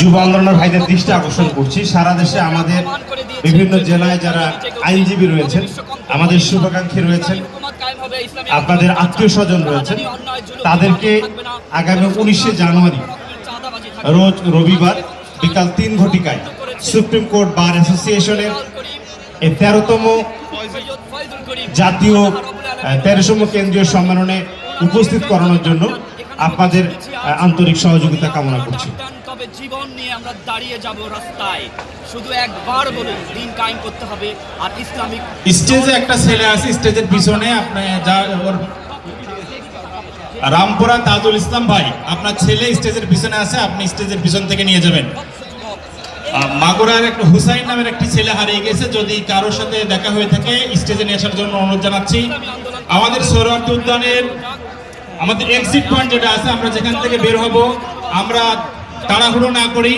যুব আন্দোলনের ভাইদের দৃষ্টি আকর্ষণ করছি। সারা দেশে আমাদের বিভিন্ন জেলায় যারা আইনজীবী রয়েছেন আমাদের শুভাকাঙ্ক্ষী রয়েছেন। আপনাদের আত্মীয় স্বজন রয়েছেন। তাদেরকে আগামী উনিশে জানুয়ারি রোজ রবিবার বিকাল তিন ঘটিকায় সুপ্রিম কোর্ট বার অ্যাসোসিয়েশনের এই তেরোতম জাতীয় তেরোতম কেন্দ্রীয় সম্মেলনে উপস্থিত করানোর জন্য আপনাদের আন্তরিক সহযোগিতা কামনা করছি। তবে জীবন নিয়ে আমরা দাঁড়িয়ে যাব রাস্তায়? শুধু একবার বলুন দিন কায়েম করতে হবে আর ইসলামিক স্টেজে একটা ছেলে আছে স্টেজের পিছনে আপনি যা ওর রামপুরা তাজুল ইসলাম ভাই আপনার ছেলে স্টেজের পিছনে আছে আপনি স্টেজের পিছন থেকে নিয়ে যাবেন। মাগুরার একটা হুসাইন নামের একটি ছেলে হারিয়ে গেছে যদি কারোর সাথে দেখা হয়ে থাকে স্টেজে নিয়ে আসার জন্য অনুরোধ জানাচ্ছি। আমাদের সৌরার্থী উদ্যানের আমাদের এক্সিট পয়েন্ট যেটা আছে আমরা যেখান থেকে বের হব আমরা তাড়াহুড়ো না করি।